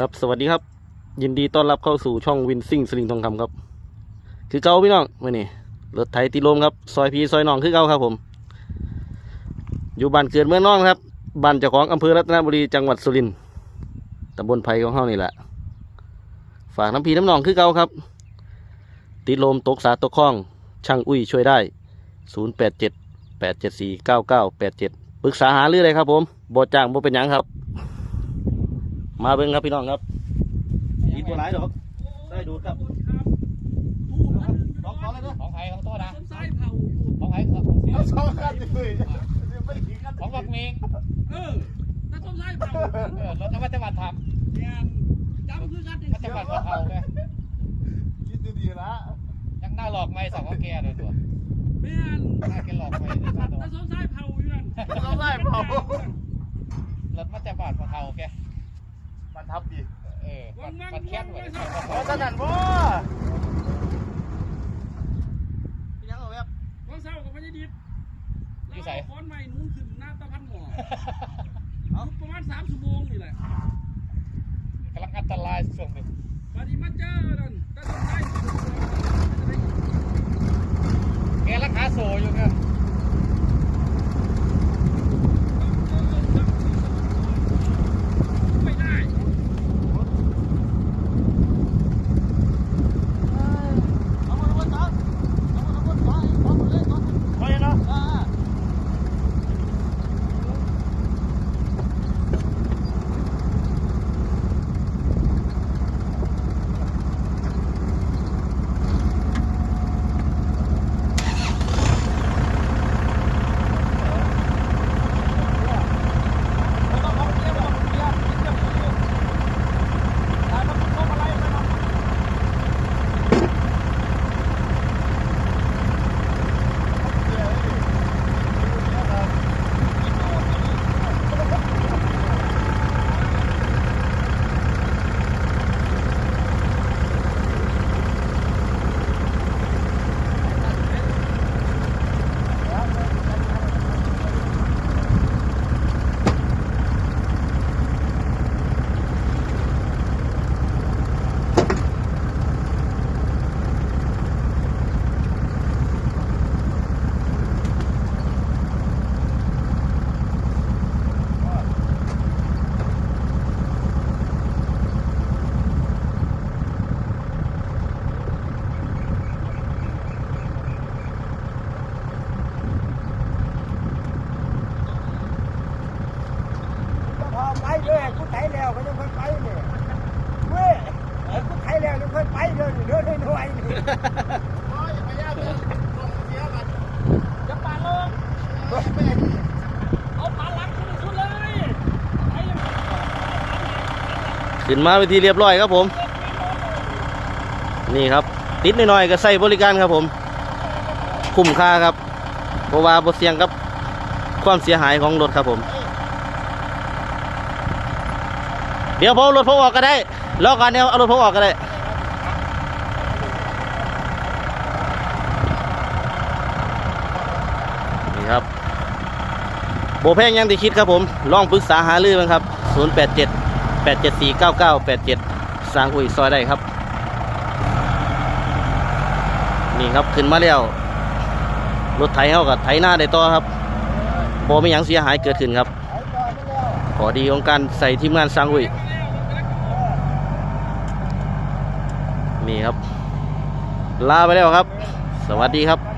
ครับสวัสดีครับ ยินดีต้อนรับเข้าสู่ช่องวินซิ่งสลิงทองคำครับ คือเก่าพี่น้องมื่อนี้รถไถติลมครับ ซอยพีซอยนองคือเก่าครับผม อยู่บ้านเกิดเมืองน้องครับบ้านเจ้าของอำเภอรัตนบุรีจังหวัดสุรินทร์ตำบลไผ่ของเฮานี่แหละฝากน้ำพีน้ำนองคือเก่าครับติลมตกสาตกคล้อง ช่างอุ้ยช่วยได้ 0 8 7 8 7 4 9 9 8 7ปรึกษาหาเรื่องอะไรครับผมบอจ้างบ่เป็นหยังครับ มาเบิ่งครับพี่น้องครับดีตัวไหนดอกได้ดูดครับของของเลยนะของไทยของโต๊ะนะต้นไส้เผาอยู่ของไทยของเอาสองกันเลยไม่ถึงกันของบักเมงเออถ้าต้นไส้เผาเออรถนวัตกรรมทเนี่ยจำคือกันำวัตกรรมของเขาไงคิดดูดีละยังหน้าหลอกไม่สองของแกเลยตัวแม่นหน้าแกหลอกไม่ด้วยตัวถ้าต้นไส้เผาอยู่นั่นรถมันจะบาดของเขาแก มันทับดีเออมันมันแคบกว่าโอ้สนั่นบ่ยังเอาแบบวันเสาร์กับพญาดิษเราเอาค้อนไม้นู้นขึ้นหน้าตะพันหมอเอาประมาณสามชั่วโมงนี่แหละกำลังอันตรายช่วงหนึ่งบัดนี้มาเจอนั่นถ้าต้นไส้เผาแกราคาโซอยู่เนี่ย ไม่ได้ เอามาดูก่อนเอามาดูก่อนเอามาดูก่อนเอามาเลยก่อน ไปเนาะ อ่า พอ ไปเลยกูไถแล้วก็ยังค่อยไปเนี่ยเว้ยไอ้กูไถแล้วยังค่อยไปเดินเดินหน่อยนี่โอ้ยพญาเดินลงเสียบัตรจะปาลงเอาปลาหลังสุดเลยขึ้นมาไปนที่เรียบร้อยครับผม นี่ครับ ติดหน่อยๆก็ใส่บริการครับผม คุ้มค่าครับเพราะว่าบเสียงกับความเสียหายของรถครับผม เดี๋ยวผมเอรถผมออกก็ได้รอก่อนเดี๋ยวเอารถผมออกก็ได้นี่ครับโบแพงยังที่คิดครับผมลองปรึกษาหารือมั้งครับ 087 874 9987 สร้างอุ้ยซอยได้ครับ นี่ครับขึ้นมาแล้วรถไถเขากับไถหน้าได้ต่อครับโบไม่ยังเสียหายเกิดขึ้นครับขอดีของการใส่ทีมงานสร้างอุ้ย นี่ครับ ลาไปแล้วครับ สวัสดีครับ